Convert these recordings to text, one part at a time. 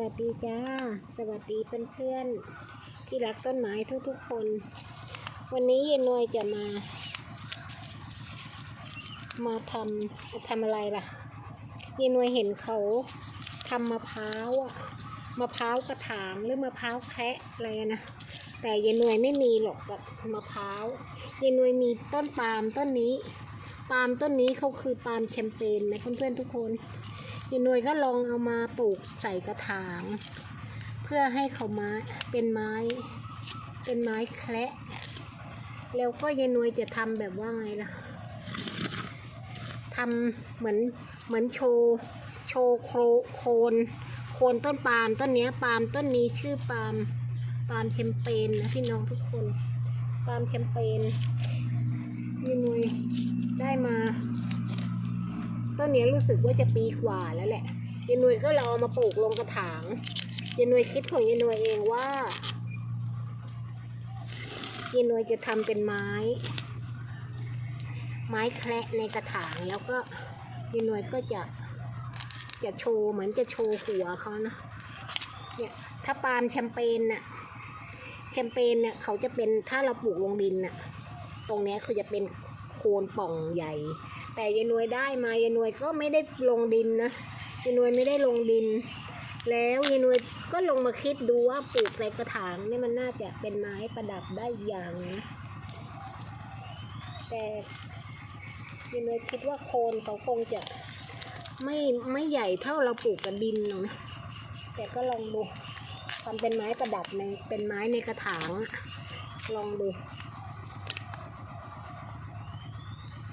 วัสดีจ้า สวัสดีเพื่อนๆ ที่รักต้นไม้ทุกๆคน วันนี้เยนนวยจะมา มาทำทำอะไรล่ะ เยนนวยเห็นเขาทำมะพร้าวอะมะพร้าวกระถางหรือมะพร้าวแคะอะไรนะ แต่เยนนวยไม่มีหรอกกับมะพร้าว เยนนวยมีต้นปาล์มต้นนี้ ปาล์มต้นนี้เขาคือปาล์มแชมเปญนะเพื่อนๆทุกคน ยายนวยก็ลองเอามาปลูกใส่กระถาง เพื่อให้เขาไม้เป็นไม้ เป็นไม้แคระแล้วก็ยายนวยจะทำแบบว่าไงล่ะทำเหมือนเหมือนโชว์โชว์โครโคนโคนต้นปาล์มต้นนี้ปาล์มต้นนี้ชื่อปาล์มปาล์มแชมเปญนะพี่น้องทุกคนปาล์มแชมเปญยายนวยได้มา ต้นนี้รู้สึกว่าจะปีกว่าแล้วแหละยายนวยก็เราเอามาปลูกลงกระถางยายนวยคิดของยายนวยเองว่ายายนวยจะทำเป็นไม้ ไม้แคระในกระถางแล้วก็ยายนวยก็จะจะโชว์เหมือนจะโชว์หัวเขานะเนี่ยถ้าปาล์มแชมเปญน่ะแชมเปญเนี่ยเขาจะเป็นถ้าเราปลูกลงดินน่ะตรงนี้ยคือจะเป็นโคนป่องใหญ่ แต่ยายนวยได้มายายนวยก็ไม่ได้ลงดินนะยายนวยไม่ได้ลงดิน แล้วยายนวยก็ลงมาคิดดูว่าปลูกใส่กระถางนี่มันน่าจะเป็นไม้ประดับได้อย่างนะแต่ยายนวยคิดว่าโคนเขาคงจะไม่ไม่ใหญ่เท่าเราปลูกกับดินหรอกนะแต่ก็ลองดูทำเป็นไม้ประดับในเป็นไม้ในกระถางลองดู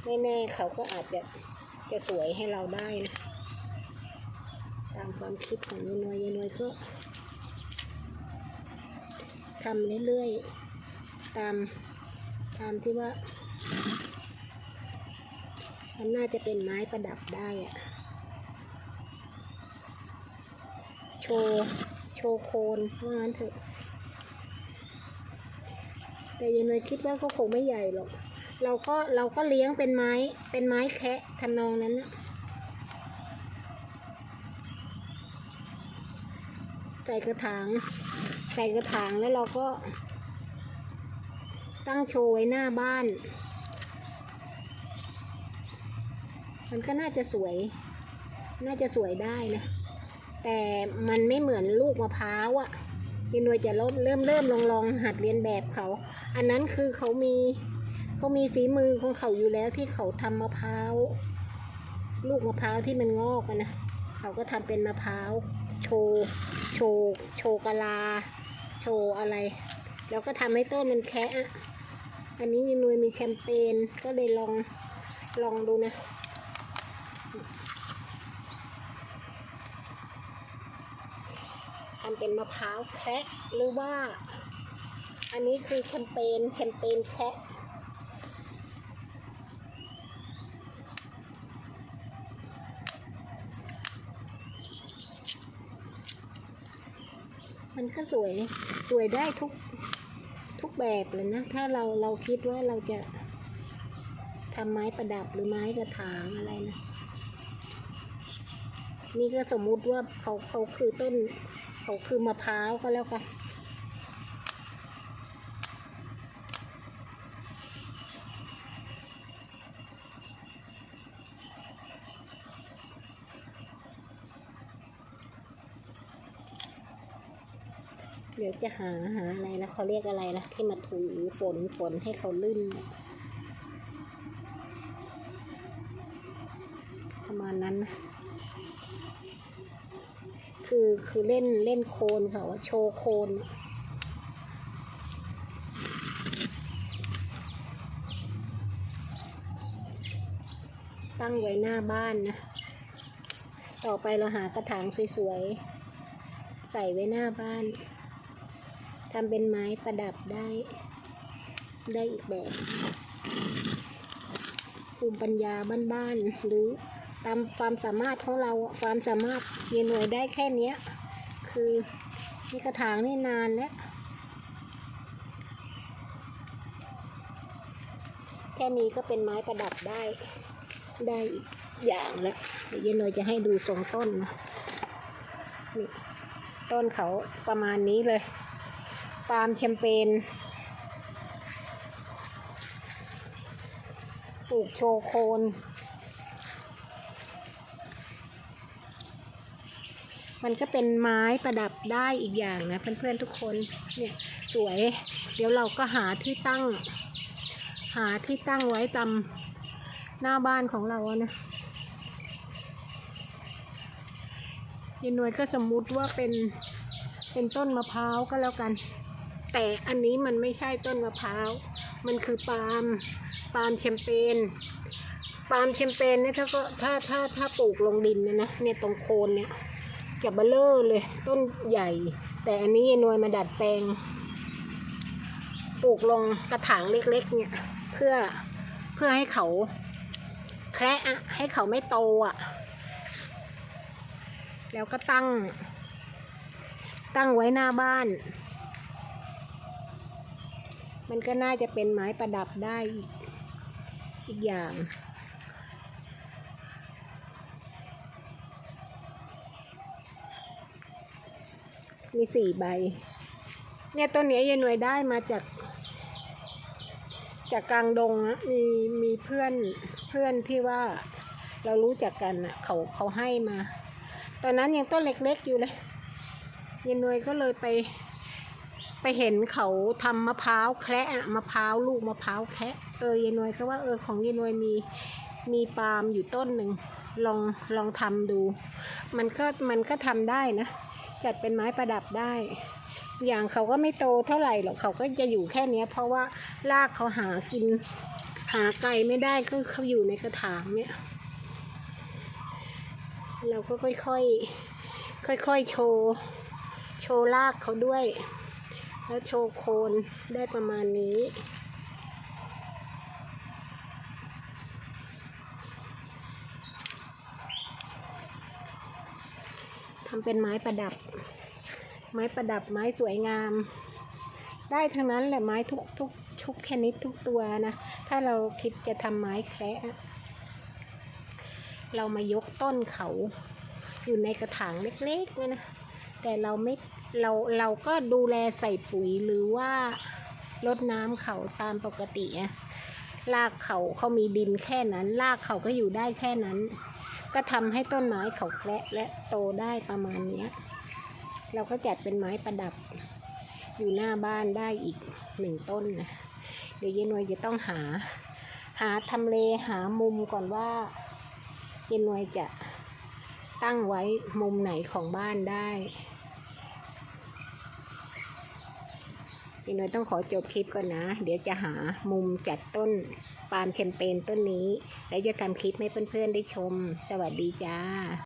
ไม่แน่เขาก็อาจจะจะสวยให้เราได้นะ ตามความคิดของยายนวยยายนวยก็ทำเรื่อยๆ ตามตามที่ว่า มันน่าจะเป็นไม้ประดับได้อะโชว์โชว์โคนว่างั้นเถอะ แต่ยายนวยคิดว่าก็คงไม่ใหญ่หรอก เราก็เราก็เลี้ยงเป็นไม้เป็นไม้แคะทำนองนั้น ใส่กระถางใส่กระถางแล้วเราก็ ตั้งโชว์ไว้หน้าบ้าน มันก็น่าจะสวย น่าจะสวยได้นะ แต่มันไม่เหมือนลูกมะพร้าวอะ่ะยินดีจะรบเริ่มเริ่มลองลองหัดเรียนแบบเขา อันนั้นคือเขามี เขามีฝีมือของเขาอยู่แล้วที่เขาทำมะพร้าวลูกมะพร้าวที่มันงอกนะเขาก็ทำเป็นมะพร้าวโชว์โชว์โชว์กะลา โชว์อะไร แล้วก็ทำให้ต้นมันแคะอันนี้ยายนวยมีแคมเปญก็เลยลองลองดูนะทำเป็นมะพร้าวแคะหรือว่า อันนี้คือแคมเปญแคมเปญแคะ มันก็สวยสวยได้ทุกทุกแบบเลยนะ ถ้าเราเราคิดว่าเราจะทำไม้ประดับหรือไม้กระถางอะไรนะ นี่ก็สมมุติว่าเขาเขาคือต้น เขาคือมะพร้าวก็แล้วกัน เดี๋ยวจะหาหาอะไรนะเขาเรียกอะไรนะที่มาถูฝนฝนให้เขาลื่น ประมาณนั้นนะคือคือเล่นเล่นโคนเขาอะโชว์โคนตั้งไว้หน้าบ้านนะ ต่อไปเราหากระถางสวยๆ ใส่ไว้หน้าบ้าน ทำเป็นไม้ประดับได้ได้อีกแบบภูมิปัญญาบ้านๆหรือตามความสามารถของเราความสามารถเรียนหน่วยได้แค่นี้คือนี่กระถางนี่นานแล้วแค่นี้ก็เป็นไม้ประดับได้ได้อีกอย่างแล้วเดี๋ยวเยนหน่อยจะให้ดูทรงต้นนะนี่ต้นเขาประมาณนี้เลย ปาล์มแชมเปญปลูกโชโคนมันก็เป็นไม้ประดับได้อีกอย่างนะเพื่อนๆทุกคนเนี่ยสวย เดี๋ยวเราก็หาที่ตั้ง หาที่ตั้งไว้ตามหน้าบ้านของเรานะยายหน่วยก็สมมุติว่าเป็นเป็นต้นมะพร้าวก็แล้วกัน แต่อันนี้มันไม่ใช่ต้นมะพร้าว มันคือปาล์ม ปาล์มแชมเปญ ปาล์มแชมเปญเนี่ยถ้าก็ถ้าถ้าถ้าปลูกลงดินนะนะเนี่ยตรงโคนเนี่ยจะเบลเลอร์เลย ต้นใหญ่ แต่อันนี้ยายนวยมาดัดแปลง ปลูกลงกระถางเล็กๆ เนี่ย เพื่อเพื่อให้เขาแคระอะให้เขาไม่โตอะ แล้วก็ตั้ง ตั้งไว้หน้าบ้าน มันก็น่าจะเป็นไม้ประดับได้อีกอีกอย่าง มีสี่ใบ เนี่ยต้นเนี้ยายหน่วยได้มาจาก จากกลางดงนะมีมีเพื่อนเพื่อนที่ว่าเรารู้จักกันอะเขาเขาให้มา ตอนนั้นยังต้นเล็กๆอยู่เลยยายหน่วยก็เลยไป ไปเห็นเขาทำมะพร้าวแคระอะมะพร้าวลูกมะพร้าวแคระเออยายนวยก็ว่าเออของยายนวยมีมีปาล์มอยู่ต้นหนึ่งลองลองทำดู มันก็มันก็ทำได้นะ จัดเป็นไม้ประดับได้ อย่างเขาก็ไม่โตเท่าไหร่หรอกเขาก็จะอยู่แค่เนี้ยเพราะว่ารากเขาหากิน หาไกลไม่ได้ก็เขาอยู่ในกระถางเนี่ยเราก็ค่อยๆค่อยๆโชว์ โชว์รากเขาด้วย แล้วโชว์โคนได้ประมาณนี้ ทำเป็นไม้ประดับ ไม้ประดับไม้สวยงาม ได้ทั้งนั้นแหละไม้ทุกทุกทุกชนิดทุกตัวนะ ถ้าเราคิดจะทำไม้แคระเรามายกต้นเขาอยู่ในกระถางเล็กๆเนี่ยนะ แต่เราไม่เราเราก็ดูแลใส่ปุ๋ยหรือว่ารดน้ำเขาตามปกติอะรากเขาเขามีดินแค่นั้น รากเขาก็อยู่ได้แค่นั้น ก็ทำให้ต้นไม้เขาแคระและโตได้ประมาณเนี้ยเราก็จัดเป็นไม้ประดับ อยู่หน้าบ้านได้อีกหนึ่งต้นนะเดี๋ยวเย็นวยจะต้องหา หาทำเลหามุมก่อนว่า เย็นวยจะตั้งไว้มุมไหนของบ้านได้ เย็นวยต้องขอจบคลิปก่อนนะ เดี๋ยวจะหามุมจัดต้นปาล์มแชมเปญต้นนี้ แล้วจะทำคลิปให้เพื่อนๆได้ชม สวัสดีจ้า